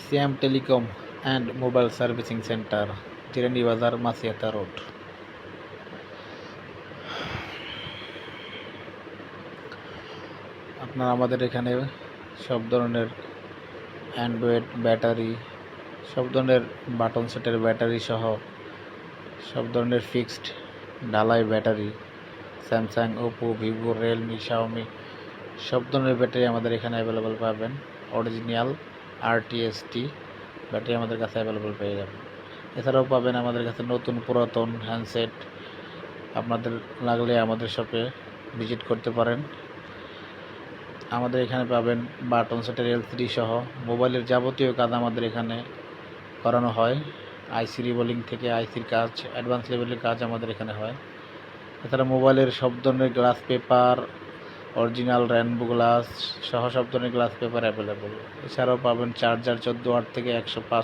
Siam telecom and mobile servicing center Jirani Bazar Masiata road আপনার আমাদের এখানে সব ধরনের অ্যান্ড্রয়েড ব্যাটারি, সব ধরনের বাটন সেটের ব্যাটারি সহ সব ধরনের ফিক্সড ঢালাই battery Samsung Oppo Vivo Realme Xiaomi সব ধরনের ব্যাটারি আমাদের এখানে অ্যাভেলেবল পাবেন। অরিজিনাল আরটিএসটি ব্যাটারি আমাদের কাছে অ্যাভেলেবল পেয়ে যাবেন। এছাড়াও পাবেন আমাদের কাছে নতুন পুরাতন হ্যান্ডসেট আপনাদের লাগলে আমাদের শপে ভিজিট করতে পারেন। আমাদের এখানে পাবেন বাটন সেটের এলসিডি সহ। মোবাইলের যাবতীয় কাজ আমাদের এখানে করানো হয়। আইসি রিবোলিং থেকে আইসির কাজ অ্যাডভান্স লেভেলের কাজ আমাদের এখানে হয়। এছাড়া মোবাইলের সব ধরনের glass paper original rainbow glass সহ সব ধরনের গ্লাস পেপার অ্যাভেলেবল এছাড়াও পাবেন চার্জার চোদ্দ আট থেকে একশো পাঁচ